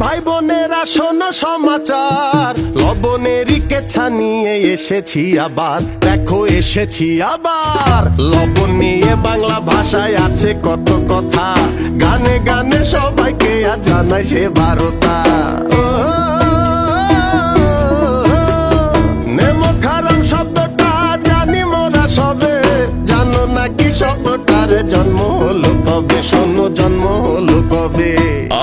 তোমরা শোনো সমাচার। লবণেরই কেছা নিয়ে এসেছি আবার। দেখো, এসেছি আবার। লবণ নিয়ে বাংলা ভাষায় আছে কত কথা। গানে গানে সবাইকে আজ জানাই সে বারতা জন্ম হলো কবে? শোনো, জন্ম হলো কবে?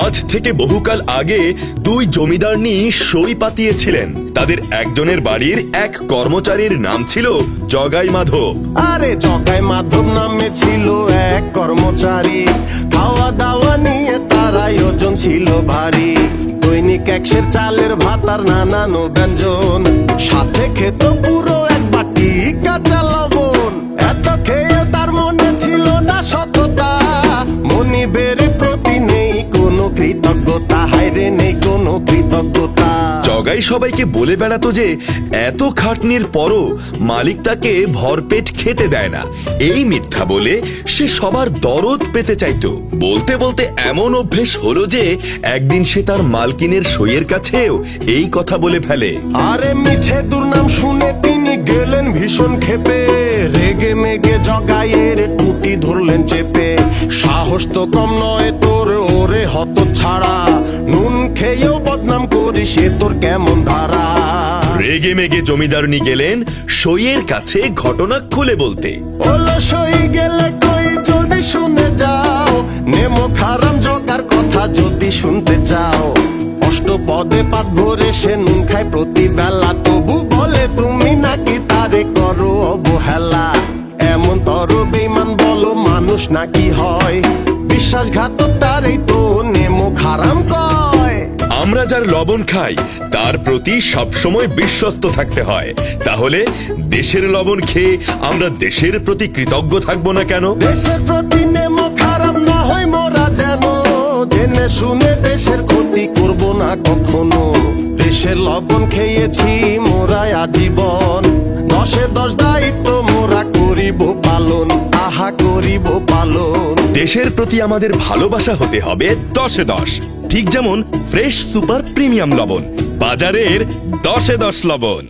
আজ থেকে বহুকাল আগে দুই জমিদারনি সই পাতিয়েছিলেন। তাদের একজনের বাড়ির এক কর্মচারীর নাম ছিল জগাই মাধব। আরে জগাই মাধব নামে ছিল এক কর্মচারী। খাওয়া দাওয়া নিয়ে তারাই আয়োজন ছিল ভারী। দৈনিক একশের চালের ভাত আর নানান ব্যঞ্জন। সাথে খেত পুরো এক বাটি কাঁচা কৃতজ্ঞতা। জগাই সবাইকে বলে বেড়াতো যে এত খাটনির পরও মালিক তাকে ভরপেট খেতে দেয় না। এই মিথ্যা বলে সে সবার দরদ পেতে চাইতো। বলতে বলতে এমন অভ্যেস হলো যে একদিন সে তার মালকিনের সইয়ের কাছেও এই কথা বলে ফেলে। আরে মিছে দুর্নাম শুনে তিনি গেলেন ভীষণ ক্ষেপে। রেগে মেগে জগাইয়ের টুটি ধরলেন চেপে। সাহস তো কম নয় তোর ওরে হত ছাড়া খেয়েও বদনাম করিস সে তোর কেমন ধারা? রেগে মেগে জমিদারনি গেলেন সইয়ের কাছে ঘটনা খুলে বলতে। ওলো সই গেলে কই জলদি শুনে যাও? নেমো খারাম জগার কথা যদি শুনতে চাও। অষ্টপদে পাত ভরে সে নুন খায় তবু বলে তুমি নাকি তারে করো অবহেলা? এমন তর বেইমান বলো মানুষ নাকি হয়? বিশ্বাসঘাত তারই তো নেমো খারাম কয় আমরা যার লবণ খাই তার প্রতি সবসময় বিশ্বস্ত থাকতে হয়। তাহলে দেশের লবণ খেয়ে আমরা দেশের প্রতি কৃতজ্ঞ থাকব না কেন? দেশের প্রতি নেমো খারাপ না হয় মোরা যেন। জেনে শুনে দেশের ক্ষতি করব না কখনো। দেশের লবণ খেয়েছি মোরা আজীবন। দশে দশ দায়িত্ব মোরা করিব পালন। আহা করিব পালন। দেশের প্রতি আমাদের ভালোবাসা হতে হবে দশে দশ। ঠিক যেমন ফ্রেশ সুপার প্রিমিয়াম লবণ বাজারের দশে দশ লবণ।